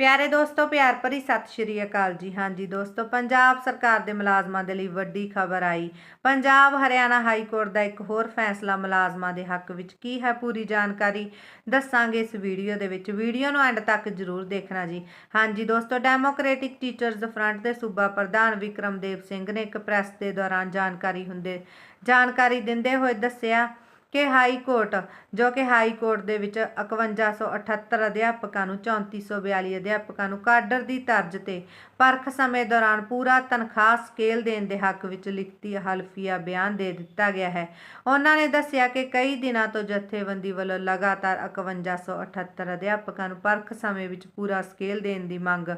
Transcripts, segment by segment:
ਪਿਆਰੇ ਦੋਸਤੋ, ਪਿਆਰ ਭਰੀ ਸਤਿ ਸ਼੍ਰੀ ਅਕਾਲ ਜੀ। ਹਾਂਜੀ ਦੋਸਤੋ, ਪੰਜਾਬ ਸਰਕਾਰ ਦੇ ਮੁਲਾਜ਼ਮਾਂ ਦੇ ਲਈ ਵੱਡੀ ਖਬਰ ਆਈ। ਪੰਜਾਬ ਹਰਿਆਣਾ ਹਾਈ ਕੋਰਟ ਦਾ ਇੱਕ ਹੋਰ ਫੈਸਲਾ ਮੁਲਾਜ਼ਮਾਂ ਦੇ ਹੱਕ ਵਿੱਚ ਕੀ ਹੈ ਪੂਰੀ ਜਾਣਕਾਰੀ ਦੱਸਾਂਗੇ ਇਸ ਵੀਡੀਓ ਦੇ ਵਿੱਚ। ਵੀਡੀਓ ਨੂੰ ਐਂਡ ਤੱਕ ਜ਼ਰੂਰ ਦੇਖਣਾ ਜੀ। ਹਾਂਜੀ ਦੋਸਤੋ ਡੈਮੋਕ੍ਰੈਟਿਕ ਟੀਚਰਜ਼ ਫਰੰਟ ਦੇ ਸੂਬਾ ਪ੍ਰਧਾਨ ਵਿਕਰਮਦੇਵ ਸਿੰਘ ਨੇ ਇੱਕ ਪ੍ਰੈਸ ਦੇ ਦੌਰਾਨ ਜਾਣਕਾਰੀ ਹੁੰਦੇ ਜਾਣਕਾਰੀ ਦਿੰਦੇ ਹੋਏ ਦੱਸਿਆ ਕਿ ਹਾਈ ਕੋਰਟ, ਜੋ ਕਿ ਹਾਈ ਕੋਰਟ ਦੇ ਵਿੱਚ 5178 ਅਧਿਆਪਕਾਂ ਨੂੰ 3442 ਅਧਿਆਪਕਾਂ ਨੂੰ ਕਾਡਰ ਦੀ ਤਰਜ਼ ਤੇ ਪਰਖ ਸਮੇਂ ਦੌਰਾਨ ਪੂਰਾ ਤਨਖਾਹ ਸਕੇਲ ਦੇਣ ਦੇ ਹੱਕ ਵਿੱਚ ਲਿਖਤੀ ਹਲਫੀਆ ਬਿਆਨ ਦੇ ਦਿੱਤਾ ਗਿਆ ਹੈ। ਉਹਨਾਂ ਨੇ ਦੱਸਿਆ ਕਿ ਕਈ ਦਿਨਾਂ ਤੋਂ ਜਥੇਬੰਦੀ ਵੱਲੋਂ ਲਗਾਤਾਰ 5178 ਅਧਿਆਪਕਾਂ ਨੂੰ ਪਰਖ ਸਮੇਂ ਵਿੱਚ ਪੂਰਾ ਸਕੇਲ ਦੇਣ ਦੀ ਮੰਗ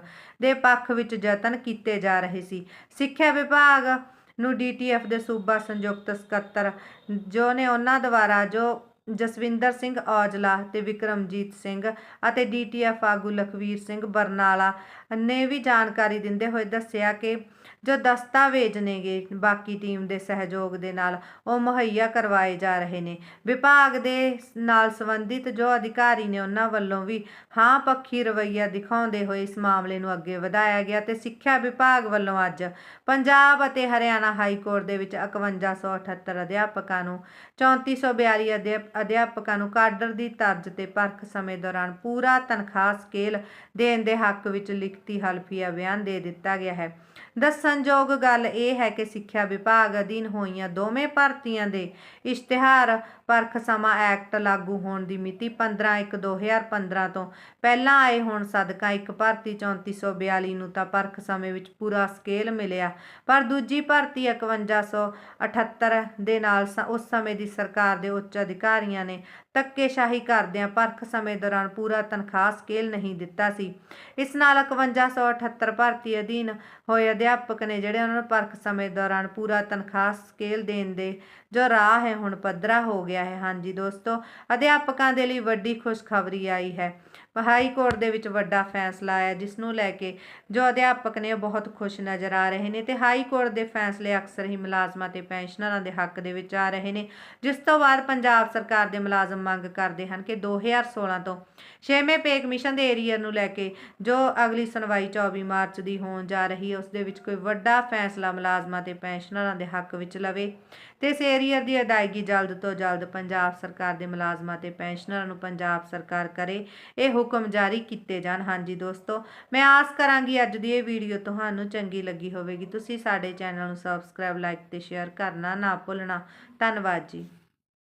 ਦੇ ਪੱਖ ਵਿੱਚ ਯਤਨ ਕੀਤੇ ਜਾ ਰਹੇ ਸੀ। ਸਿੱਖਿਆ ਵਿਭਾਗ ਨੂੰ ਡੀਟੀਐਫ ਦੇ ਸੂਬਾ ਸੰਯੁਕਤ ਸਕੱਤਰ ਜੋ ਨੇ ਉਹਨਾਂ ਦੁਆਰਾ ਜੋ ਜਸਵਿੰਦਰ ਸਿੰਘ ਔਜਲਾ ਤੇ ਵਿਕਰਮਜੀਤ ਸਿੰਘ ਅਤੇ ਡੀਟੀਐਫ ਆਗੂ ਲਖਵੀਰ ਸਿੰਘ ਬਰਨਾਲਾ ਨੇ ਵੀ ਜਾਣਕਾਰੀ ਦਿੰਦੇ ਹੋਏ ਦੱਸਿਆ ਕਿ ਜੋ ਦਸਤਾਵੇਜ਼ ਨੇਗੇ ਬਾਕੀ ਟੀਮ ਦੇ ਸਹਿਯੋਗ ਦੇ ਨਾਲ ਉਹ ਮੁਹੱਈਆ ਕਰਵਾਏ ਜਾ ਰਹੇ ਨੇ। ਵਿਭਾਗ ਦੇ ਨਾਲ ਸੰਬੰਧਿਤ ਜੋ ਅਧਿਕਾਰੀ ਨੇ ਉਹਨਾਂ ਵੱਲੋਂ ਵੀ ਹਾਂ ਪੱਖੀ ਰਵੱਈਆ ਦਿਖਾਉਂਦੇ ਹੋਏ ਇਸ ਮਾਮਲੇ ਨੂੰ ਅੱਗੇ ਵਧਾਇਆ ਗਿਆ ਤੇ ਸਿੱਖਿਆ ਵਿਭਾਗ ਵੱਲੋਂ ਅੱਜ ਪੰਜਾਬ ਅਤੇ ਹਰਿਆਣਾ ਹਾਈ ਕੋਰਟ ਦੇ ਵਿੱਚ 5178 ਅਧਿਆਪਕਾਂ ਨੂੰ 3442 ਅਧਿਆਪ- ਅਧਿਆਪਕਾਂ ਨੂੰ ਕਾਡਰ ਦੀ ਤਰਜ਼ ਤੇ ਪਰਖ ਸਮੇਂ ਦੌਰਾਨ ਪੂਰਾ ਤਨਖਾਹ ਸਕੇਲ ਦੇਣ ਦੇ ਹੱਕ ਵਿੱਚ ਲਿਖਤੀ ਹਲਫੀਆ ਬਿਆਨ ਦੇ ਦਿੱਤਾ ਗਿਆ ਹੈ। ਦੱਸਣਯੋਗ ਗੱਲ ਇਹ ਹੈ ਕਿ ਸਿੱਖਿਆ ਵਿਭਾਗ ਅਧੀਨ ਹੋਈਆਂ ਦੋਵੇਂ ਭਰਤੀਆਂ ਦੇ ਇਸ਼ਤਿਹਾਰ ਪਰਖ ਸਮਾਂ ਐਕਟ ਲਾਗੂ ਹੋਣ ਦੀ ਮਿਤੀ 15/1/2015 ਤੋਂ ਪਹਿਲਾਂ ਆਏ ਹੋਣ ਸਦਕਾ ਇੱਕ ਭਰਤੀ 3442 ਨੂੰ ਤਾਂ ਪਰਖ ਸਮੇਂ ਵਿੱਚ ਪੂਰਾ ਸਕੇਲ ਮਿਲਿਆ। ਪਰ ਦੂਜੀ ਭਰਤੀ 5178 ਦੇ ਨਾਲ ਉਸ ਸਮੇਂ ਦੀ ਸਰਕਾਰ ਦੇ ਉੱਚ ਅਧਿਕਾਰੀਆਂ ਨੇ ਧੱਕੇਸ਼ਾਹੀ ਕਰਦਿਆਂ ਪਰਖ ਸਮੇਂ ਦੌਰਾਨ ਪੂਰਾ ਤਨਖਾਹ ਸਕੇਲ ਨਹੀਂ ਦਿੱਤਾ ਸੀ। ਇਸ ਨਾਲ 5178 ਭਰਤੀ ਅਧੀਨ ਹੋਏ ਅਧਿਆਪਕ ਨੇ ਜਿਹੜੇ ਉਹਨਾਂ ਨੂੰ ਪਰਖ ਸਮੇਂ ਦੌਰਾਨ ਪੂਰਾ ਤਨਖਾਹ ਸਕੇਲ ਦੇਣ ਦੇ ਜੋ ਰਾਹ ਹੈ ਹੁਣ ਪੱਧਰਾ ਹੋ ਗਿਆ ਹੈ। ਹਾਂਜੀ ਦੋਸਤੋ, ਅਧਿਆਪਕਾਂ ਦੇ ਲਈ ਵੱਡੀ ਖੁਸ਼ਖਬਰੀ ਆਈ ਹੈ। ਹਾਈ ਕੋਰਟ ਦੇ ਵਿੱਚ ਵੱਡਾ ਫੈਸਲਾ ਆਇਆ, ਜਿਸ ਨੂੰ ਲੈ ਕੇ ਜੋ ਅਧਿਆਪਕ ਨੇ ਉਹ ਬਹੁਤ ਖੁਸ਼ ਨਜ਼ਰ ਆ ਰਹੇ ਨੇ ਤੇ ਹਾਈ ਕੋਰਟ ਦੇ ਫੈਸਲੇ ਅਕਸਰ ਹੀ ਮੁਲਾਜ਼ਮਾਂ ਤੇ ਪੈਨਸ਼ਨਰਾਂ ਦੇ ਹੱਕ ਦੇ ਵਿੱਚ ਆ ਰਹੇ ਨੇ। ਜਿਸ ਤੋਂ ਬਾਅਦ ਪੰਜਾਬ ਸਰਕਾਰ ਸਰਕਾਰ ਦੇ ਮੁਲਾਜ਼ਮ ਮੰਗ ਕਰਦੇ ਹਨ ਕਿ 2016 ਤੋਂ ਛੇਵੇਂ ਪੇ ਕਮਿਸ਼ਨ ਦੇ ਏਰੀਅਰ ਨੂੰ ਲੈ ਕੇ ਜੋ ਅਗਲੀ ਸੁਣਵਾਈ 24 ਮਾਰਚ ਦੀ ਹੋਣ ਜਾ ਰਹੀ ਹੈ ਉਸ ਦੇ ਵਿੱਚ ਕੋਈ ਵੱਡਾ ਫੈਸਲਾ ਮੁਲਾਜ਼ਮਾਂ ਤੇ ਪੈਨਸ਼ਨਰਾਂ ਦੇ ਹੱਕ ਵਿੱਚ ਲਵੇ। ਤੇ ਇਸ ਏਰੀਅਰ ਦੀ ਅਦਾਇਗੀ ਜਲਦ ਤੋਂ ਜਲਦ ਪੰਜਾਬ ਸਰਕਾਰ ਦੇ ਮੁਲਾਜ਼ਮਾਂ ਤੇ ਪੈਨਸ਼ਨਰਾਂ ਨੂੰ ਪੰਜਾਬ ਸਰਕਾਰ ਕਰੇ, ਇਹ ਹੁਕਮ ਜਾਰੀ ਕੀਤੇ ਜਾਣ। ਹਾਂਜੀ ਦੋਸਤੋ, ਮੈਂ ਆਸ ਕਰਾਂਗੀ ਅੱਜ ਦੀ ਇਹ ਵੀਡੀਓ ਤੁਹਾਨੂੰ ਚੰਗੀ ਲੱਗੀ ਹੋਵੇਗੀ। ਤੁਸੀਂ ਸਾਡੇ ਚੈਨਲ ਨੂੰ ਸਬਸਕ੍ਰਾਈਬ, ਲਾਈਕ ਤੇ ਸ਼ੇਅਰ ਕਰਨਾ ਨਾ ਭੁੱਲਣਾ। ਧੰਨਵਾਦ ਜੀ।